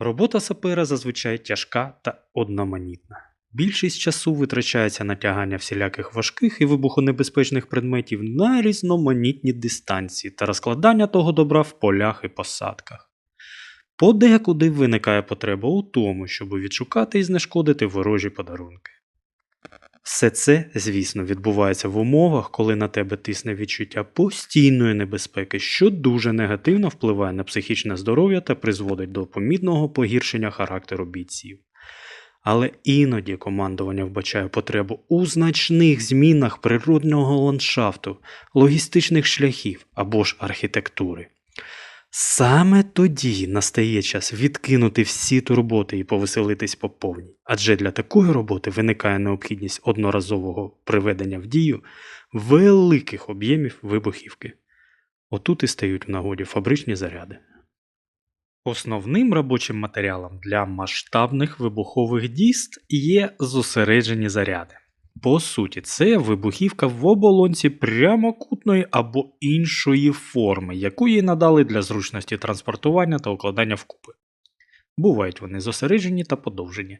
Робота сапера зазвичай тяжка та одноманітна. Більшість часу витрачається на тягання всіляких важких і вибухонебезпечних предметів на різноманітні дистанції та розкладання того добра в полях і посадках. Подекуди виникає потреба у тому, щоб відшукати і знешкодити ворожі подарунки. Все це, звісно, відбувається в умовах, коли на тебе тисне відчуття постійної небезпеки, що дуже негативно впливає на психічне здоров'я та призводить до помітного погіршення характеру бійців. Але іноді командування вбачає потребу у значних змінах природного ландшафту, логістичних шляхів або ж архітектури. Саме тоді настає час відкинути всі турботи і повеселитись по повній, адже для такої роботи виникає необхідність одноразового приведення в дію великих об'ємів вибухівки. Отут і стають в нагоді фабричні заряди. Основним робочим матеріалом для масштабних вибухових діст є зосереджені заряди. По суті, це вибухівка в оболонці прямокутної або іншої форми, яку їй надали для зручності транспортування та укладання вкупи. Бувають вони зосереджені та подовжені.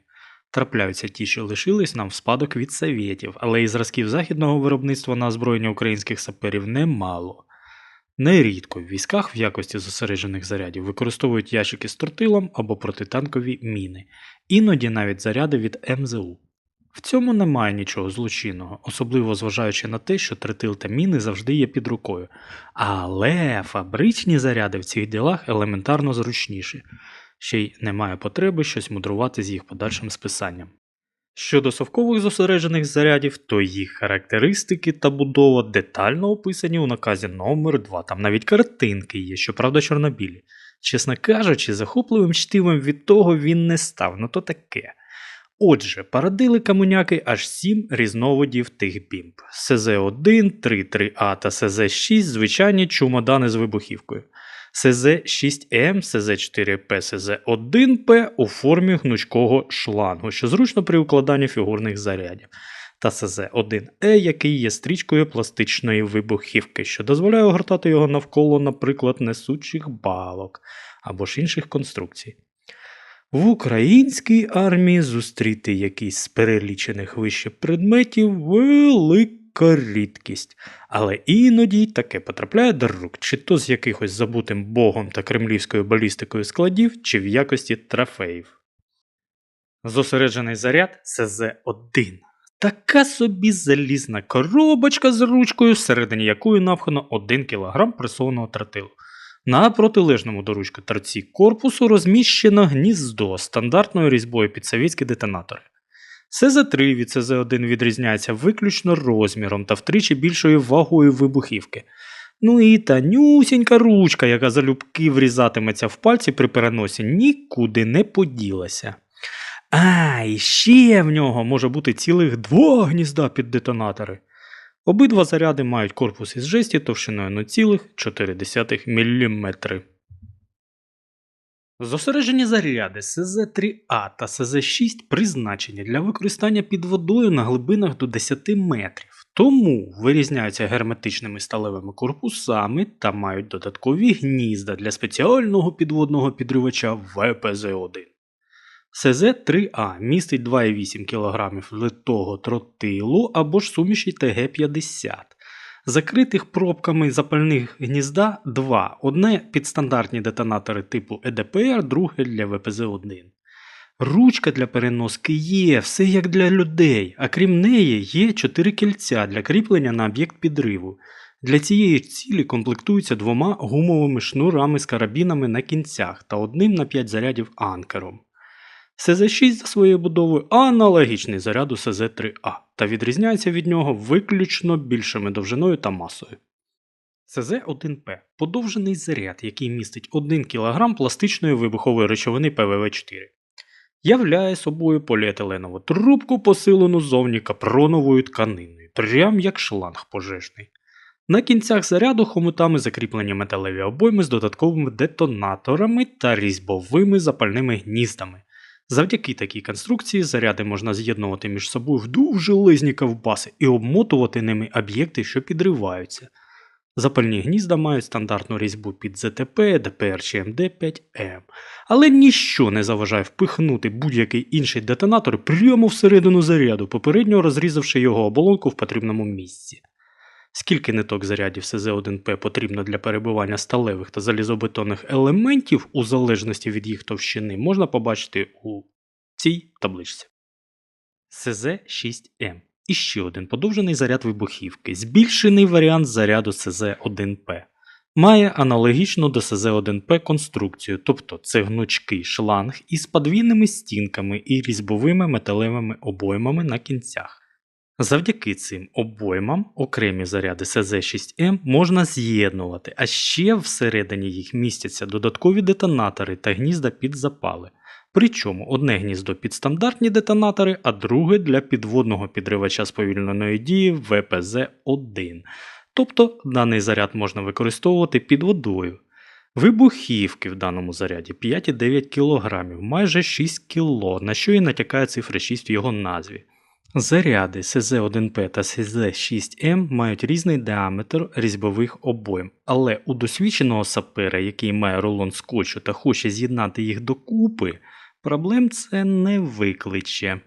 Трапляються ті, що лишились нам в спадок від совєтів, але і зразків західного виробництва на озброєння українських саперів немало. Нерідко в військах в якості зосереджених зарядів використовують ящики з тротилом або протитанкові міни, іноді навіть заряди від МЗУ. В цьому немає нічого злочинного, особливо зважаючи на те, що тротил та міни завжди є під рукою. Але фабричні заряди в цих ділах елементарно зручніші, ще й немає потреби щось мудрувати з їх подальшим списанням. Щодо совкових зосереджених зарядів, то їх характеристики та будова детально описані у наказі номер 2 там навіть картинки є, щоправда чорнобілі. Чесно кажучи, захопливим чтивом від того він не став, ну то таке. Отже, порадили камуняки аж 7 різновидів тих бімб. СЗ1, 3-3А та СЗ6 звичайні чумодани з вибухівкою. СЗ6М, СЗ4П, СЗ1П у формі гнучкого шлангу, що зручно при укладанні фігурних зарядів, та СЗ1Е, який є стрічкою пластичної вибухівки, що дозволяє огортати його навколо, наприклад, несучих балок або ж інших конструкцій. В українській армії зустріти якийсь з перелічених вище предметів велика рідкість, але іноді таке потрапляє до рук, чи то з якихось забутим богом та кремлівською балістикою складів, чи в якості трофеїв. Зосереджений заряд СЗ-1. Така собі залізна коробочка з ручкою, всередині якої навхано 1 кг пресованого тротилу. На протилежному до ручки торці корпусу розміщено гніздо стандартною різьбою під совєтські детонатори. СЗ3 від СЗ1 відрізняється виключно розміром та втричі більшою вагою вибухівки. Ну і танюсінька ручка, яка залюбки врізатиметься в пальці при переносі, нікуди не поділася. А, і ще в нього може бути цілих два гнізда під детонатори. Обидва заряди мають корпус із жесті товщиною 0,4 мм. Зосереджені заряди СЗ3А та СЗ6 призначені для використання під водою на глибинах до 10 метрів, тому вирізняються герметичними сталевими корпусами та мають додаткові гнізда для спеціального підводного підривача ВПЗ-1. СЗ-3А містить 2,8 кг литого тротилу або ж суміші ТГ-50. Закритих пробками запальних гнізда 2. Одне під стандартні детонатори типу ЕДПР, друге для ВПЗ-1. Ручка для переноски є, все як для людей, а крім неї є 4 кільця для кріплення на об'єкт підриву. Для цієї цілі комплектуються двома гумовими шнурами з карабінами на кінцях та одним на 5 зарядів анкером. СЗ6 за своєю будовою аналогічний заряду СЗ3А та відрізняється від нього виключно більшими довжиною та масою. СЗ1П подовжений заряд, який містить 1 кг пластичної вибухової речовини ПВВ4. Являє собою поліетиленову трубку, посилену зовні капроновою тканиною, прям як шланг пожежний. На кінцях заряду хомутами закріплені металеві обойми з додатковими детонаторами та різьбовими запальними гніздами. Завдяки такій конструкції заряди можна з'єднувати між собою в дуже лизні ковбаси і обмотувати ними об'єкти, що підриваються. Запальні гнізда мають стандартну різьбу під ЗТП, ДПР чи МД5М. Але ніщо не заважає впихнути будь-який інший детонатор прямо всередину заряду, попередньо розрізавши його оболонку в потрібному місці. Скільки ниток зарядів СЗ1П потрібно для перебування сталевих та залізобетонних елементів у залежності від їх товщини, можна побачити у цій табличці. СЗ6М. І ще один подовжений заряд вибухівки, збільшений варіант заряду СЗ1П. Має аналогічну до СЗ1П конструкцію, тобто це гнучкий шланг із подвійними стінками і різьбовими металевими обоймами на кінцях. Завдяки цим обоймам окремі заряди СЗ6М можна з'єднувати, а ще всередині їх містяться додаткові детонатори та гнізда під запали. Причому одне гніздо під стандартні детонатори, а друге для підводного підривача сповільненої дії ВПЗ-1. Тобто даний заряд можна використовувати під водою. Вибухівки в даному заряді 5,9 кг, майже 6 кг, на що і натякає цифра 6 в його назві. Заряди СЗ1П та СЗ6М мають різний діаметр різьбових обойм, але у досвідченого сапера, який має рулон скотчу та хоче з'єднати їх докупи, проблем це не викличе.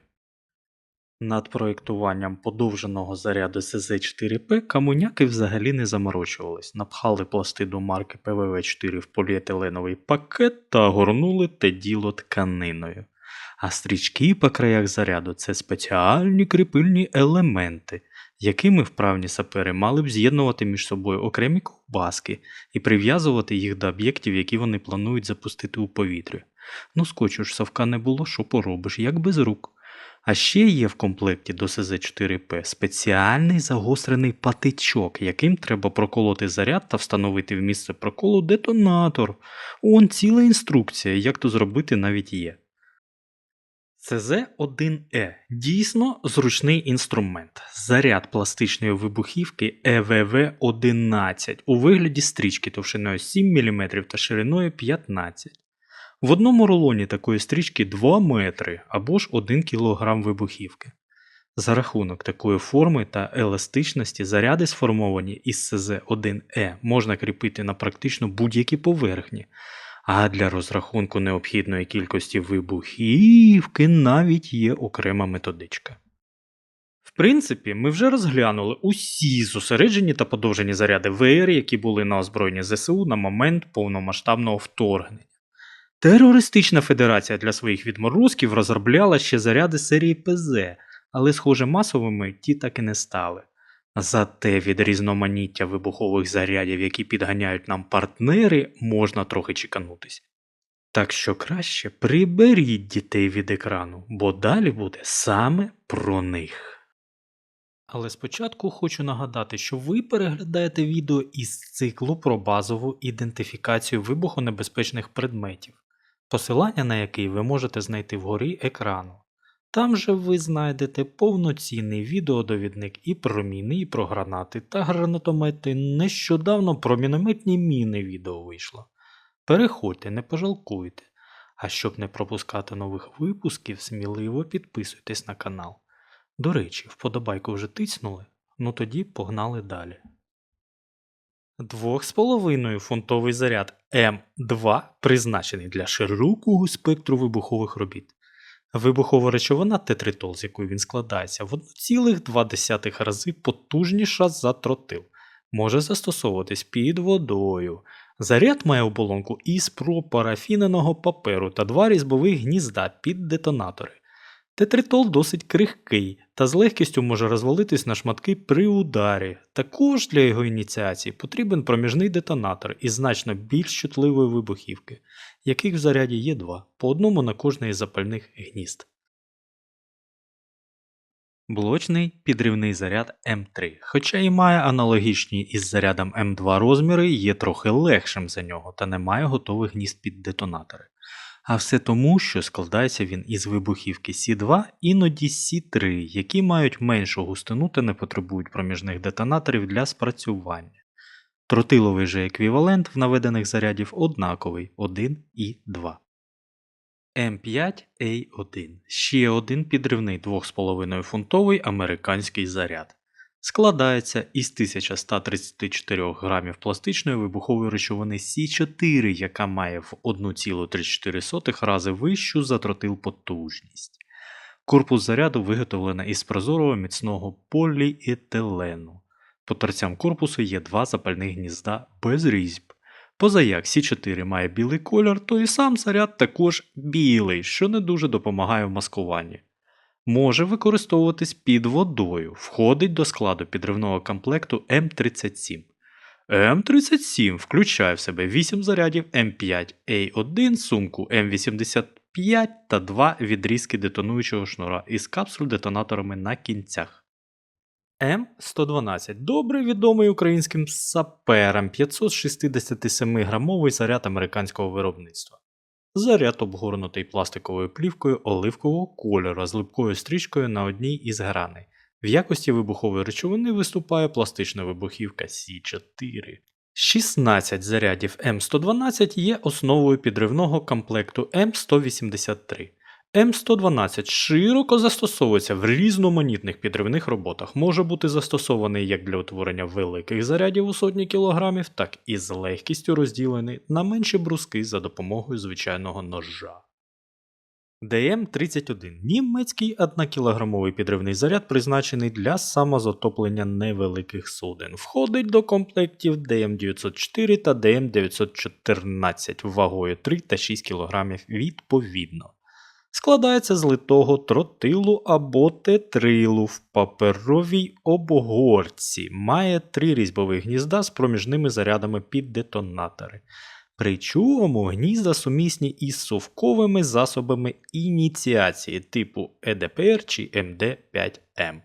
Над проєктуванням подовженого заряду СЗ4П камуняки взагалі не заморочувались, напхали пласти до марки ПВВ4 в поліетиленовий пакет та горнули те діло тканиною. А стрічки по краях заряду це спеціальні кріпильні елементи, якими вправні сапери мали б з'єднувати між собою окремі ковбаски і прив'язувати їх до об'єктів, які вони планують запустити у повітря. Ну, скотчу ж совка не було, що поробиш, як без рук. А ще є в комплекті до СЗ4П спеціальний загострений патичок, яким треба проколоти заряд та встановити в місце проколу детонатор. Он ціла інструкція, як то зробити навіть є. ЦЗ-1Е дійсно зручний інструмент. Заряд пластичної вибухівки Е ЕВВ-11 у вигляді стрічки товщиною 7 мм та шириною 15 В одному рулоні такої стрічки 2 метри або ж 1 кг вибухівки. За рахунок такої форми та еластичності заряди, сформовані із СЗ-1Е, можна кріпити на практично будь-які поверхні, а для розрахунку необхідної кількості вибухівки навіть є окрема методичка. В принципі, ми вже розглянули усі зосереджені та подовжені заряди ВР, які були на озброєнні ЗСУ на момент повномасштабного вторгнення. Терористична федерація для своїх відморозків розробляла ще заряди серії ПЗ, але, схоже, масовими ті так і не стали. Зате від різноманіття вибухових зарядів, які підганяють нам партнери, можна трохи чеканутись. Так що краще приберіть дітей від екрану, бо далі буде саме про них. Але спочатку хочу нагадати, що ви переглядаєте відео із циклу про базову ідентифікацію вибухонебезпечних предметів, посилання на який ви можете знайти вгорі екрану. Там же ви знайдете повноцінний відеодовідник і про міни, і про гранати та гранатомети. Нещодавно про мінометні міни відео вийшло. Переходьте, не пожалкуйте. А щоб не пропускати нових випусків, сміливо підписуйтесь на канал. До речі, вподобайку вже тиснули, ну тоді погнали далі. 2,5 фунтовий заряд М2 призначений для широкого спектру вибухових робіт. Вибухова речовина тетритол, з якої він складається, в 1,2 рази потужніша за тротил. Може застосовуватись під водою. Заряд має оболонку із пропарафіненого паперу та два різьбових гнізда під детонатори. Тетритол досить крихкий та з легкістю може розвалитись на шматки при ударі. Також для його ініціації потрібен проміжний детонатор із значно більш чутливої вибухівки, яких в заряді є два, по одному на кожне із запальних гнізд. Блочний підривний заряд М3, хоча і має аналогічні із зарядом М2 розміри, є трохи легшим за нього та не має готових гнізд під детонатори. А все тому, що складається він із вибухівки С2, іноді С3, які мають меншу густину та не потребують проміжних детонаторів для спрацювання. Тротиловий же еквівалент в наведених зарядів однаковий 1 і 2. М5А1 ще один підривний 2,5 фунтовий американський заряд. Складається із 1134 грамів пластичної вибухової речовини С4, яка має в 1,34 рази вищу за тротил потужність. Корпус заряду виготовлено із прозорого міцного поліетилену. По торцям корпусу є два запальних гнізда без різьб. Позаяк С4 має білий колір, то і сам заряд також білий, що не дуже допомагає в маскуванні. Може використовуватись під водою, входить до складу підривного комплекту М37. М37 включає в себе 8 зарядів М5А1, сумку М85 та 2 відрізки детонуючого шнура із капсуль-детонаторами на кінцях. М112 добре відомий українським саперам 567-грамовий заряд американського виробництва. Заряд обгорнутий пластиковою плівкою оливкового кольору з липкою стрічкою на одній із граней. В якості вибухової речовини виступає пластична вибухівка С4. 16 зарядів М112 є основою підривного комплекту М183. М112 широко застосовується в різноманітних підривних роботах, може бути застосований як для утворення великих зарядів у сотні кілограмів, так і з легкістю розділений на менші бруски за допомогою звичайного ножа. ДМ-31 німецький 1-кілограмовий підривний заряд, призначений для самозатоплення невеликих суден. Входить до комплектів ДМ-904 та ДМ-914 вагою 3 та 6 кг відповідно. Складається з литого тротилу або тетрилу в паперовій обгорці. Має три різьбові гнізда з проміжними зарядами під детонатори. Причому гнізда сумісні із совковими засобами ініціації типу ЕДПР чи МД5М.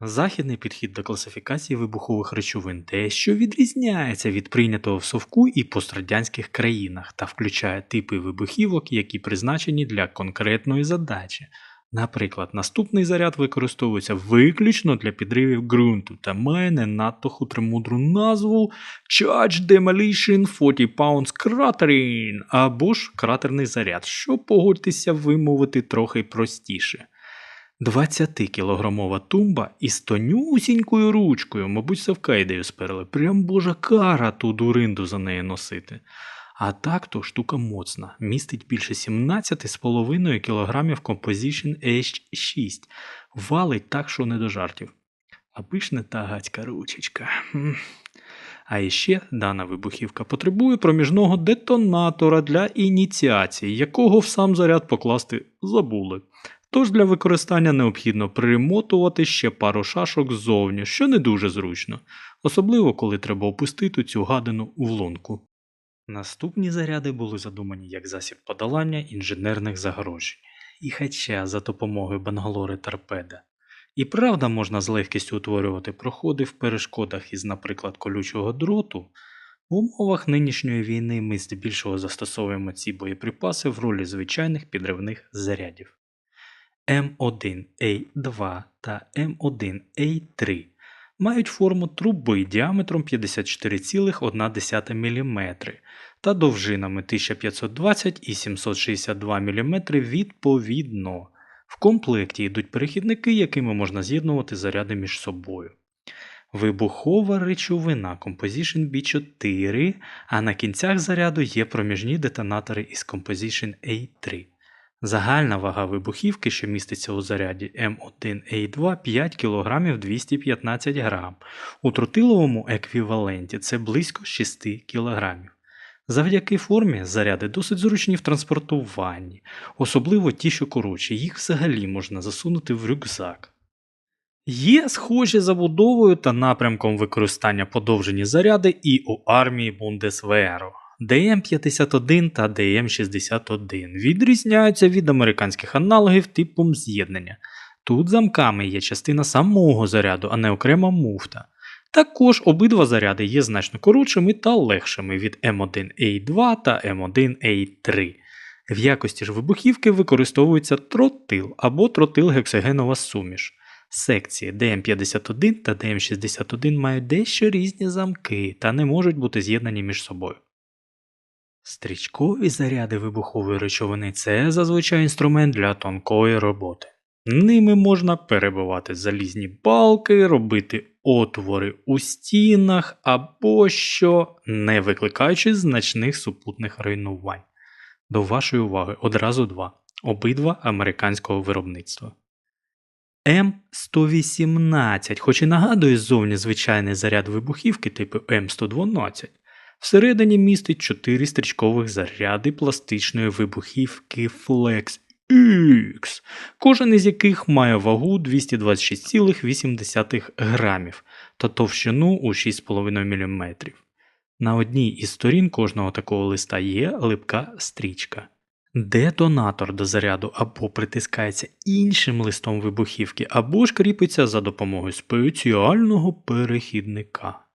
Західний підхід до класифікації вибухових речовин дещо відрізняється від прийнятого в совку і пострадянських країнах та включає типи вибухівок, які призначені для конкретної задачі. Наприклад, наступний заряд використовується виключно для підривів ґрунту та має не надто хутремудру назву Charge Demolition 40 Pounds Cratering або ж кратерний заряд, що погодьтеся вимовити трохи простіше. 20-кілограмова тумба із тонюсінькою ручкою, мабуть, Савкайдею сперли. Прям божа кара ту дуринду за неї носити. А так то штука моцна, містить більше 17,5 кг Composition H6, валить так, що не до жартів. Аби ж не та гацька ручечка. А іще дана вибухівка потребує проміжного детонатора для ініціації, якого в сам заряд покласти забули. Тож для використання необхідно примотувати ще пару шашок ззовні, що не дуже зручно, особливо коли треба опустити цю гадину в лунку. Наступні заряди були задумані як засіб подолання інженерних загорожень, і хоча за допомогою бангалори торпеда. І правда можна з легкістю утворювати проходи в перешкодах із, наприклад, колючого дроту, в умовах нинішньої війни ми здебільшого застосовуємо ці боєприпаси в ролі звичайних підривних зарядів. М1А2 та М1А3 мають форму труби діаметром 54,1 мм та довжинами 1520 і 762 мм відповідно. В комплекті йдуть перехідники, якими можна з'єднувати заряди між собою. Вибухова речовина Composition B4, а на кінцях заряду є проміжні детонатори із Composition A3. Загальна вага вибухівки, що міститься у заряді М1А2 5 кг 215 г. У тротиловому еквіваленті це близько 6 кг. Завдяки формі заряди досить зручні в транспортуванні, особливо ті, що коротші, їх взагалі можна засунути в рюкзак. Є схожі забудовою та напрямком використання подовжені заряди і у армії Бундесверу. ДМ-51 та ДМ-61 відрізняються від американських аналогів типом з'єднання. Тут замками є частина самого заряду, а не окрема муфта. Також обидва заряди є значно коротшими та легшими від М1А2 та М1А3. В якості ж вибухівки використовується тротил або тротил-гексогенова суміш. Секції ДМ51 та ДМ61 мають дещо різні замки та не можуть бути з'єднані між собою. Стрічкові заряди вибухової речовини це зазвичай інструмент для тонкої роботи. Ними можна перебивати залізні балки, робити отвори у стінах або що, не викликаючи значних супутних руйнувань. До вашої уваги одразу два, обидва американського виробництва. М118, хоч і нагадує ззовні звичайний заряд вибухівки типу М112, всередині містить 4 стрічкових заряди пластичної вибухівки Flex X, кожен із яких має вагу 226,8 грамів та товщину у 6,5 мм. На одній із сторін кожного такого листа є липка стрічка. Детонатор до заряду або притискається іншим листом вибухівки, або ж кріпиться за допомогою спеціального перехідника.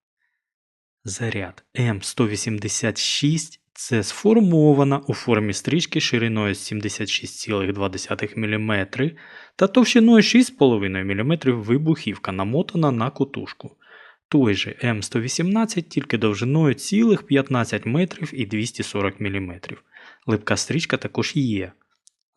Заряд М186 це сформована у формі стрічки шириною 76,2 мм та товщиною 6,5 мм вибухівка намотана на котушку. Той же М118 тільки довжиною цілих 15 метрів і 240 мм. Липка стрічка також є.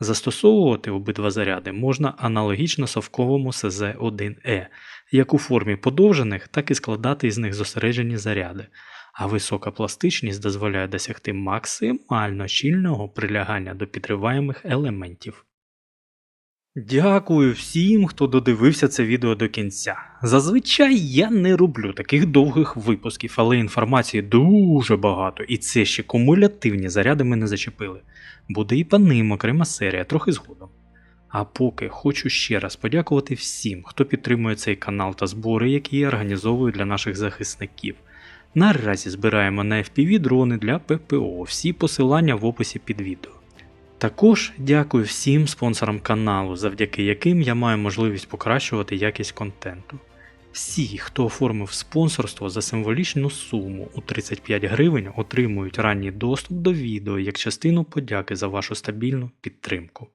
Застосовувати обидва заряди можна аналогічно совковому СЗ-1Е, як у формі подовжених, так і складати із них зосереджені заряди, а висока пластичність дозволяє досягти максимально щільного прилягання до підриваємих елементів. Дякую всім, хто додивився це відео до кінця. Зазвичай я не роблю таких довгих випусків, але інформації дуже багато, і це ще кумулятивні заряди ми не зачепили. Буде і по ним окрема серія, трохи згодом. А поки хочу ще раз подякувати всім, хто підтримує цей канал та збори, які я організовую для наших захисників. Наразі збираємо на FPV дрони для ППО, всі посилання в описі під відео. Також дякую всім спонсорам каналу, завдяки яким я маю можливість покращувати якість контенту. Всі, хто оформив спонсорство за символічну суму у 35 гривень, отримують ранній доступ до відео як частину подяки за вашу стабільну підтримку.